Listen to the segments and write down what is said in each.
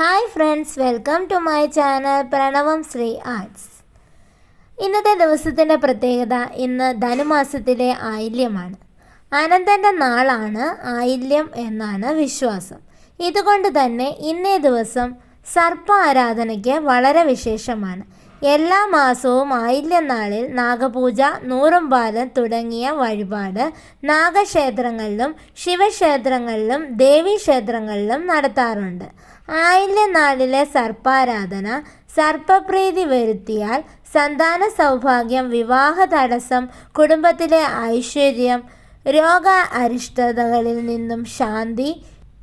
Hi friends welcome to my channel Pranavam Shri arts. ഇന്നത്തെ ദിവസത്തിന്റെ പ്രത്യേകത ഇന്ന് ധനുമാസത്തിലെ ആയില്യമാണ്. അനന്തന്റെ നാളാണ് ആയില്യം എന്നാണ് വിശ്വാസം. ഇതുകൊണ്ട് തന്നെ ഇന്നേ ദിവസം സർപ്പ ആരാധനയ്ക്ക് വളരെ വിശേഷമാണ്. എല്ലാ മാസവും ആയില്യനാളിൽ നാഗപൂജ നൂറുംപാലം തുടങ്ങിയ വഴിപാട് നാഗക്ഷേത്രങ്ങളിലും ശിവക്ഷേത്രങ്ങളിലും ദേവീക്ഷേത്രങ്ങളിലും നടത്താറുണ്ട്. ആയില്യനാളിലെ സർപ്പാരാധന സർപ്പപ്രീതി വരുത്തിയാൽ സന്താന സൗഭാഗ്യം വിവാഹ തടസ്സം കുടുംബത്തിലെ ഐശ്വര്യം രോഗ അരിഷ്ടതകളിൽ നിന്നും ശാന്തി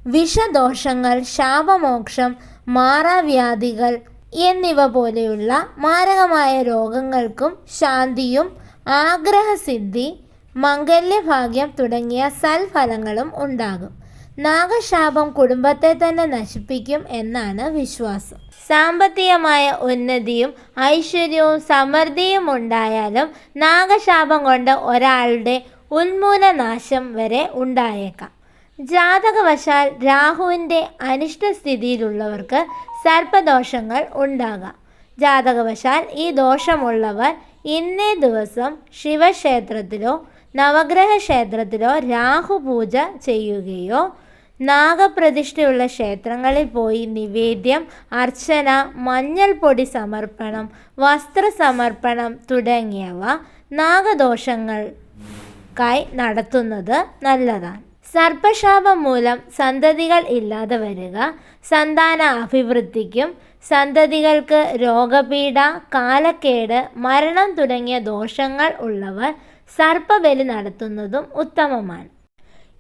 വിഷദോഷങ്ങൾ ശാപമോക്ഷം മാറാവ്യാധികൾ എന്നിവ പോലെയുള്ള മാരകമായ രോഗങ്ങൾക്കും ശാന്തിയും ആഗ്രഹസിദ്ധി മംഗല്യഭാഗ്യം തുടങ്ങിയ സൽഫലങ്ങളും ഉണ്ടാകും. നാഗശാപം കുടുംബത്തെ തന്നെ നശിപ്പിക്കും എന്നാണ് വിശ്വാസം. സാമ്പത്തികമായ ഉന്നതിയും ഐശ്വര്യവും സമൃദ്ധിയും ഉണ്ടായാലും നാഗശാപം കൊണ്ട് ഒരാളുടെ ഉന്മൂലനാശം വരെ ഉണ്ടായേക്കാം. ജാതകവശാൽ രാഹുവിന്റെ അനിഷ്ടസ്ഥിതിയിലുള്ളവർക്ക് സർപ്പദോഷങ്ങൾ ഉണ്ടാകാം. ജാതകവശാൽ ഈ ദോഷമുള്ളവർ ഇന്നേ ദിവസം ശിവക്ഷേത്രത്തിലോ നവഗ്രഹ ക്ഷേത്രത്തിലോ രാഹുപൂജ ചെയ്യുകയോ നാഗപ്രതിഷ്ഠയുള്ള ക്ഷേത്രങ്ങളിൽ പോയി നിവേദ്യം അർച്ചന മഞ്ഞൾപ്പൊടി സമർപ്പണം വസ്ത്രസമർപ്പണം തുടങ്ങിയവ നാഗദോഷങ്ങൾക്കായി നടത്തുന്നത് നല്ലതാണ്. സർപ്പശാപം മൂലം സന്തതികൾ ഇല്ലാതെ വരിക സന്താന അഭിവൃദ്ധിക്കും സന്തതികൾക്ക് രോഗപീഠ കാലക്കേട് മരണം തുടങ്ങിയ ദോഷങ്ങൾ ഉള്ളവർ സർപ്പബലി നടത്തുന്നതും ഉത്തമമാണ്.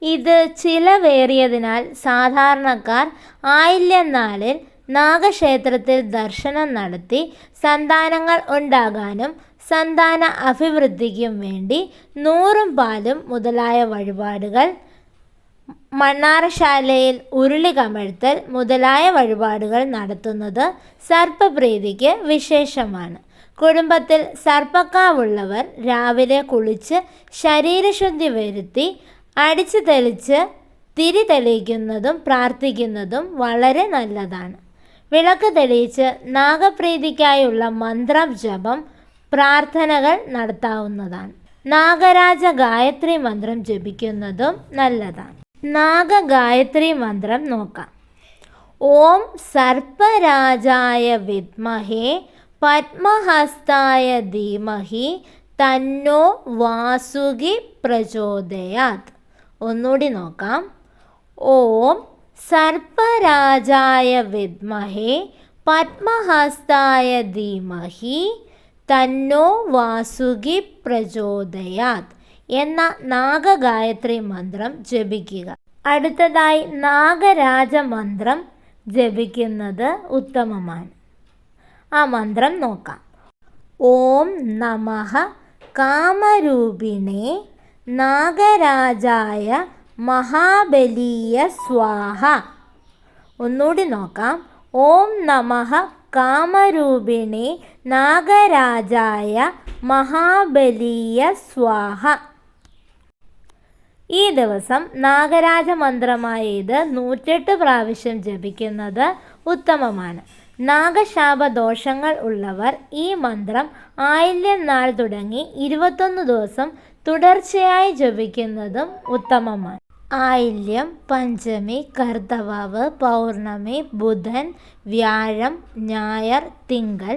ഇത് ചിലവേറിയതിനാൽ സാധാരണക്കാർ ആയില്യനാളിൽ നാഗക്ഷേത്രത്തിൽ ദർശനം നടത്തി സന്താനങ്ങൾ ഉണ്ടാകാനും സന്താന അഭിവൃദ്ധിക്കും വേണ്ടി നൂറും പാലും മുതലായ വഴിപാടുകൾ മണ്ണാറശാലയിൽ ഉരുളി കമഴ്ത്തൽ മുതലായ വഴിപാടുകൾ നടത്തുന്നത് സർപ്പപ്രീതിക്ക് വിശേഷമാണ്. കുടുംബത്തിൽ സർപ്പക്കാവുള്ളവർ രാവിലെ കുളിച്ച് ശരീരശുദ്ധി വരുത്തി അടിച്ചു തെളിച്ച് തിരി തെളിയിക്കുന്നതും പ്രാർത്ഥിക്കുന്നതും വളരെ നല്ലതാണ്. വിളക്ക് തെളിയിച്ച് നാഗപ്രീതിക്കായുള്ള മന്ത്രം ജപം പ്രാർത്ഥനകൾ നടത്താവുന്നതാണ്. നാഗരാജ ഗായത്രി മന്ത്രം ജപിക്കുന്നതും നല്ലതാണ്. നാഗഗായത്രി മന്ത്രം നോക്കാം. ഓം സർപ്പരാജായ വിദ്മഹേ പത്മഹസ്തായ ധീമഹി തന്നോ വാസുകി പ്രചോദയാത്. ഒന്നുകൂടി നോക്കാം. ഓം സർപ്പരാജായ വിദ്മഹേ പത്മഹസ്തായ ധീമഹി തന്നോ വാസുകി പ്രചോദയാത്. എന്ന നാഗഗായത്രി മന്ത്രം ജപിക്കുക. അടുത്തതായി നാഗരാജ മന്ത്രം ജപിക്കുന്നത് ഉത്തമമാണ്. ആ മന്ത്രം നോക്കാം. ഓം നമഃ കാമരൂപിണേ നാഗരാജായ മഹാബലീയ സ്വാഹ. ഒന്നുകൂടി നോക്കാം. ഓം നമഃ കാമരൂപിണി നാഗരാജായ മഹാബലീയ സ്വാഹ. ഈ ദിവസം നാഗരാജ മന്ത്രമായ ഇത് നൂറ്റെട്ട് പ്രാവശ്യം ജപിക്കുന്നത് ഉത്തമമാണ്. നാഗശാപ ദോഷങ്ങൾ ഉള്ളവർ ഈ മന്ത്രം ആയില്യം നാൾ തുടങ്ങി ഇരുപത്തൊന്ന് ദിവസം തുടർച്ചയായി ജപിക്കുന്നതും ഉത്തമമാണ്. ആയില്യം പഞ്ചമി കർത്തവാവ് പൗർണമി ബുധൻ വ്യാഴം ഞായർ തിങ്കൾ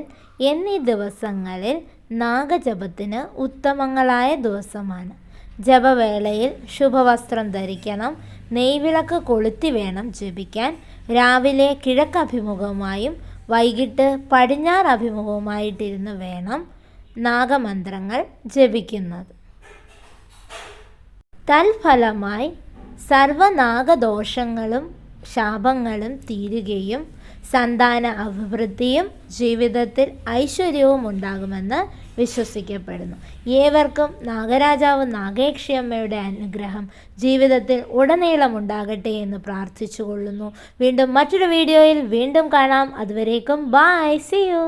എന്നീ ദിവസങ്ങളിൽ നാഗജപത്തിന് ഉത്തമങ്ങളായ ദിവസമാണ്. ജപവേളയിൽ ശുഭവസ്ത്രം ധരിക്കണം. നെയ്വിളക്ക് കൊളുത്തി വേണം ജപിക്കാൻ. രാവിലെ കിഴക്കഭിമുഖമായും വൈകിട്ട് പടിഞ്ഞാറ് അഭിമുഖവുമായിട്ടിരുന്ന് വേണം നാഗമന്ത്രങ്ങൾ ജപിക്കുന്നത്. തൽഫലമായി സർവനാഗദോഷങ്ങളും ശാപങ്ങളും തീരുകയും സന്താന അഭിവൃദ്ധിയും ജീവിതത്തിൽ ഐശ്വര്യവും ഉണ്ടാകുമെന്ന് വിശ്വസിക്കപ്പെടുന്നു. ഏവർക്കും നാഗരാജാവ് നാഗേക്ഷിയമ്മയുടെ അനുഗ്രഹം ജീവിതത്തിൽ ഉടനീളം ഉണ്ടാകട്ടെ എന്ന് പ്രാർത്ഥിച്ചു കൊള്ളുന്നു വീണ്ടും മറ്റൊരു വീഡിയോയിൽ വീണ്ടും കാണാം. അതുവരേക്കും ബായ് സി യു